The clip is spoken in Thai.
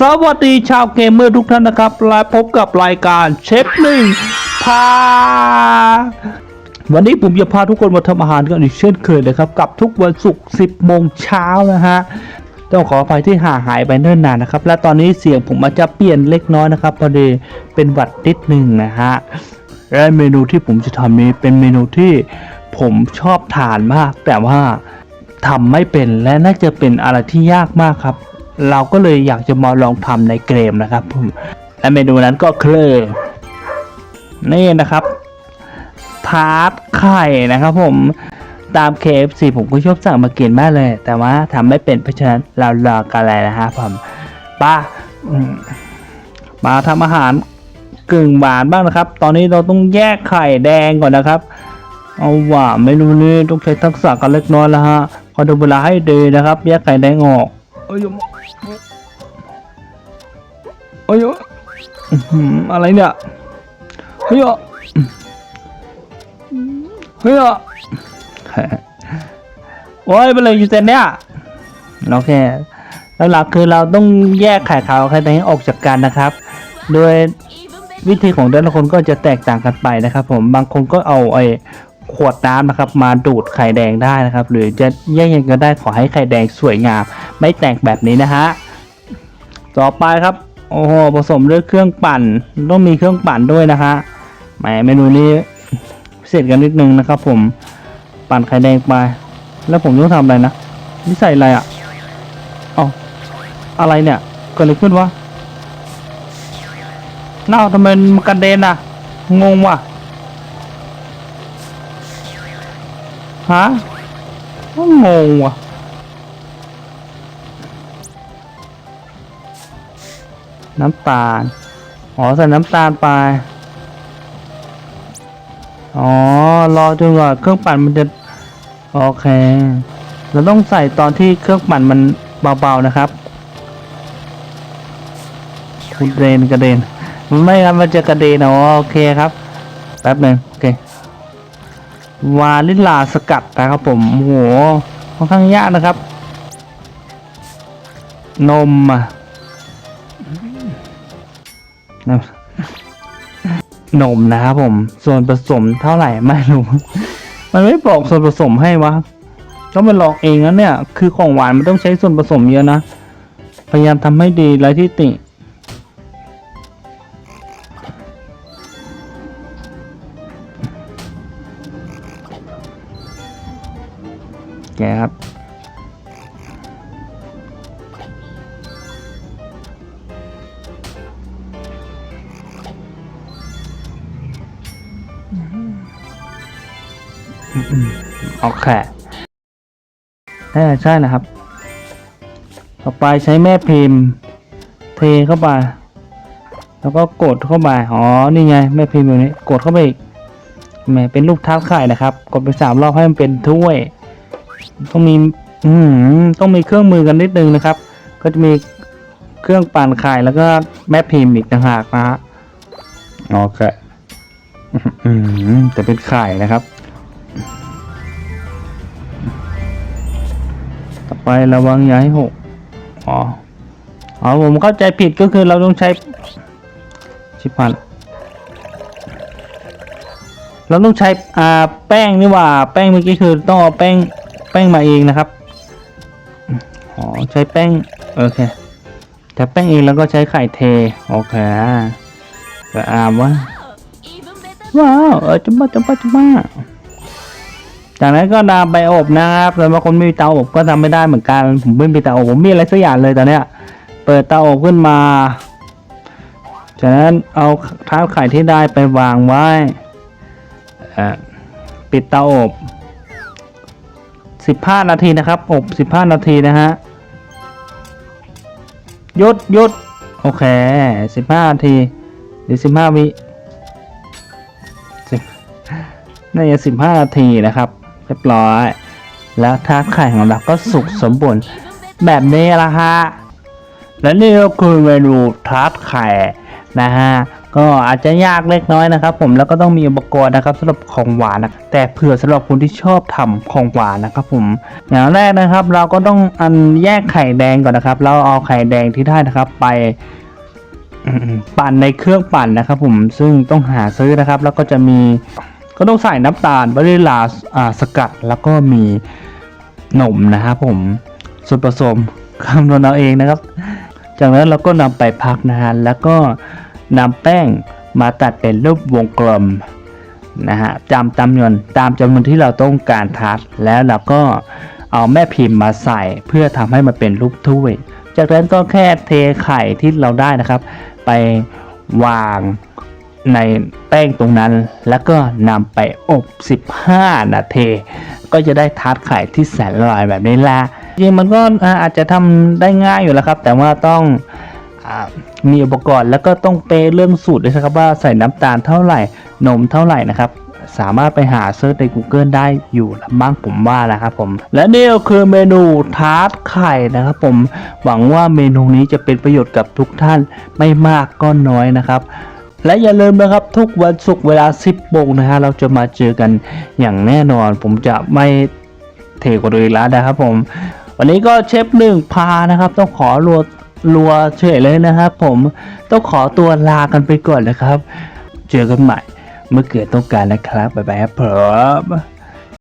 สวัสดีชาวเกมเมอร์ทุกท่านนะครับ และพบกับรายการเชฟหนึ่งพา วันนี้ผมจะพาทุกคนมาทำอาหารกันอีกเช่นเคยเลยครับ กับทุกวันศุกร์ 10 โมงเช้านะฮะ ต้องขออภัยที่ห่าหายไปเนิ่นนานนะครับ และตอนนี้เสียงผมอาจจะเปลี่ยนเล็กน้อยนะครับพอดีเป็นหวัดนิดหนึ่งนะฮะ และเมนูที่ผมจะทำนี้เป็นเมนูที่ผมชอบทานมาก แต่ว่าทำไม่เป็นและน่าจะเป็นอะไรที่ยากมากครับ เราก็เลยอยากจะมาลองทำในเกมนะครับผมและเมนูนั้นก็คือนี่นะครับ ทาร์ตไข่นะครับผมตาม KFC ผมก็ชอบสั่งมากินมากเลย แต่ว่าทำไม่เป็นเพราะฉะนั้นเรารอกันเลยนะฮะผมป้ามาทำอาหารกึ่งหวานบ้างนะครับ ตอนนี้เราต้องแยกไข่แดงก่อนนะครับ เอาว่าเมนูนี้ต้องใช้ทักษะกันเล็กน้อยแล้วฮะ ขอดูเวลาให้ดีนะครับ แยกไข่แดงออก เอ้ยเอ้ยอื้อหือะไรเนี่ยเฮ้ยเฮ้ยโอ้ยไปเลยอยู่เซนเนี่ยโอเคแล้วหลักคือเราต้องแยกไข่ขาวไข่แดงให้ออกจากกันนะครับ โดยวิธีของแต่ละคนก็จะแตกต่างกันไปนะครับ ผมบางคนก็เอาไอ้ ขวดน้ำนะครับ มาดูดไข่แดงได้นะครับ หรือจะแยกยังก็ได้ขอให้ไข่แดงสวยงาม ไม่แตกแบบนี้นะฮะต่อไปครับโอ้โหผสมด้วยเครื่องปั่นต้องมีเครื่องปั่นด้วยนะฮะแหมเมนูนี้พิเศษกันนิดนึงนะครับ ผมปั่นไข่แดงไป แล้วผมต้องทำอะไรนะนี่ใส่อะไรอะเอ๋ออะไรเนี่ยเกิดอะไรขึ้นวะเน่าทำไมมันกระเด็นอะงงว่ะ ฮะงงว่ะน้ำตาล อ๋อใส่น้ำตาลไป อ๋อ รอจนกว่าเครื่องปั่นมันจะ โอเค เราต้องใส่ตอนที่เครื่องปั่นมันเบาๆนะครับคุณเดนกระเด็น ไม่งั้นมันจะกระเด็นอ๋อโอเคครับ แป๊บหนึ่ง วาลิลาสกัดนะครับผมโหค่อนข้างยากนะครับ นมอะนมนมนะครับผม ส่วนผสมเท่าไหร่ไม่รู้ มันไม่บอกส่วนผสมให้วะต้องไปลองเองนะเนี่ย คือของหวานมันต้องใช้ส่วนผสมเยอะนะ พยายามทำให้ดีไรที่ติ แกครับโอเคใช่ใช่นะครับ ต่อไปใช้แม่พิมพ์ เทเข้าไป แล้วก็กดเข้าไป อ๋อ นี่ไง แม่พิมพ์อยู่นี้ กดเข้าไปอีกแหมเป็นรูปท้าไข่นะครับ กดไปสามรอบให้มันเป็นถ้วย ต้องมีอืมต้องมีเครื่องมือกันนิดนึงนะครับ ก็จะมีเครื่องปั่นไข่แล้วก็แม่พิมพ์อีกต่างหากนะฮะโอเคอืมแต่เป็นไข่นะครับ ต่อไประวังอย่าให้หกอ๋ออ๋อผมเข้าใจผิดก็คือเราต้องใช้ชิบพันเราต้องใช้อ่าแป้งนี่หว่า แป้งเมื่อกี้คือต้องเอาแป้งแป้งมาเองนะครับอ๋อใช้แป้งโอเคแต่แป้งเองแล้วก็ใช้ไข่เทโอเคแต่อามว่าว้าวเออจุ๊บะจุ๊บะจุ๊บะจากนั้นก็นำไปอบนะครับแล้วบางคนไม่มีเตาอบก็ทำไม่ได้เหมือนกันผมไม่มีเตาอบผมมีอะไรสักอย่างเลยตอนเนี้ยเปิดเตาอบขึ้นมาจากนั้นเอาท้าไข่ที่ได้ไปวางไว้ปิดเตาอบ สิบห้านาทีนะครับ อบสิบห้านาทีนะฮะยุดยุดโอเคสิบห้านาทีหรือสิบห้าวิน่าจะสิบห้านาทีนะครับเรียบร้อย แล้วทาร์ตไข่ของเราก็สุกสมบูรณ์แบบนี้ละฮะและนี่ก็คือเมนูทาร์ตไข่ นะฮะก็อาจจะยากเล็กน้อยนะครับ ผมแล้วก็ต้องมีอุปกรณ์นะครับสำหรับของหวานนะแต่เผื่อสำหรับคนที่ชอบทำของหวานนะครับ ผมอย่างแรกนะครับ เราก็ต้องอันแยกไข่แดงก่อนนะครับ เราเอาไข่แดงที่ได้นะครับไปปั่นในเครื่องปั่นนะครับผมซึ่งต้องหาซื้อนะครับ แล้วก็จะมีก็ต้องใส่น้ำตาลวานิลลาอ่าสกัด แล้วก็มีนมนะครับผมส่วนผสมคำนวณเอาเองนะครับ จากนั้นเราก็นำไปพักนะฮะแล้วก็ นำแป้งมาตัดเป็นรูปวงกลมนะฮะตามจำนวนตามจำนวนที่เราต้องการทัด แล้วเราก็เอาแม่พิมพ์มาใส่เพื่อทำให้มันเป็นรูปถ้วย จากนั้นก็แค่เทไข่ที่เราได้นะครับ ไปวางในแป้งตรงนั้น แล้วก็นำไปอบ 15 นาทีก็จะได้ทาร์ตไข่ที่แสนอร่อยแบบนี้ละจริงมันก็อาจจะทำได้ง่ายอยู่แล้วครับ แต่ว่าต้อง มีอุปกรณ์แล้วก็ต้องเปย์เรื่องสูตรด้วยนะครับว่าใส่น้ำตาลเท่าไหร่นมเท่าไหร่นะครับสามารถไปหาเซิร์ชใน Google ได้อยู่ละบ้างผมว่านะครับผม และนี่ก็คือเมนูทาร์ตไข่นะครับผมหวังว่าเมนูนี้จะเป็นประโยชน์กับทุกท่านไม่มากก็น้อยนะครับ และอย่าลืมนะครับทุกวันศุกร์เวลา 10โมงนะฮะเราจะมาเจอกันอย่างแน่นอน ผมจะไม่เทกว่าเดิมอีกแล้วนะครับผม วันนี้ก็เชฟหนึ่งพานะครับ ต้องขอรัว รัวเฉยเลยนะครับผมต้องขอตัวลากันไปก่อนนะครับ เจอกันใหม่เมื่อเกิดต้องการนะครับบ๊ายบายครับผม